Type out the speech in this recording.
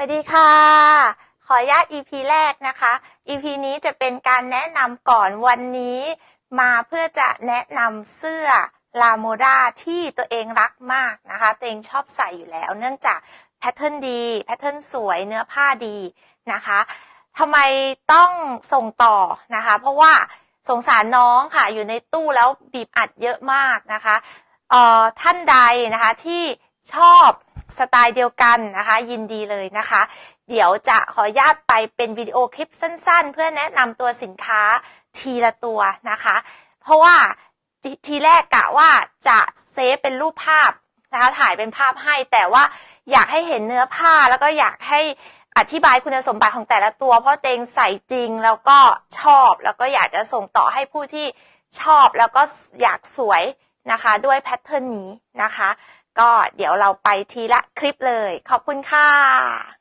สวัสดีค่ะ ขออนุญาต EP แรกนะคะ EP นี้จะเป็นการแนะนำก่อนวันนี้มาเพื่อจะแนะนำเสื้อลาโมดาที่ตัวเองรักมากนะคะ ตัวเองชอบใส่อยู่แล้ว เนื่องจากแพทเทิร์นดี แพทเทิร์นสวยเนื้อผ้าดีนะคะทำไมต้องส่งต่อนะคะ เพราะว่าสงสารน้องค่ะ อยู่ในตู้แล้วบีบอัดเยอะมากนะคะเอ่อท่านใดนะคะที่ชอบ สไตล์เดียวกันนะคะ ยินดีเลยนะคะ เดี๋ยวจะขออนุญาตไปเป็นวิดีโอคลิปสั้น ๆ เพื่อแนะนำตัวสินค้าทีละตัวนะคะ เพราะว่าททีแรกกะว่าจะเซฟเป็นรูปภาพนะคะถ่ายเป็นภาพให้แต่ว่าอยากให้เห็นเนื้อผ้าแล้วก็อยากให้อธิบายคุณสมบัติของแต่ละตัว เพราะเตงใส่จริงแล้วก็ชอบแล้วก็อยากจะส่งต่อให้ผู้ที่ชอบแล้วก็อยากสวยนะคะ ด้วยแพทเทิร์นนี้นะคะ ก็เดี๋ยวเราไปทีละคลิปเลย ขอบคุณค่ะ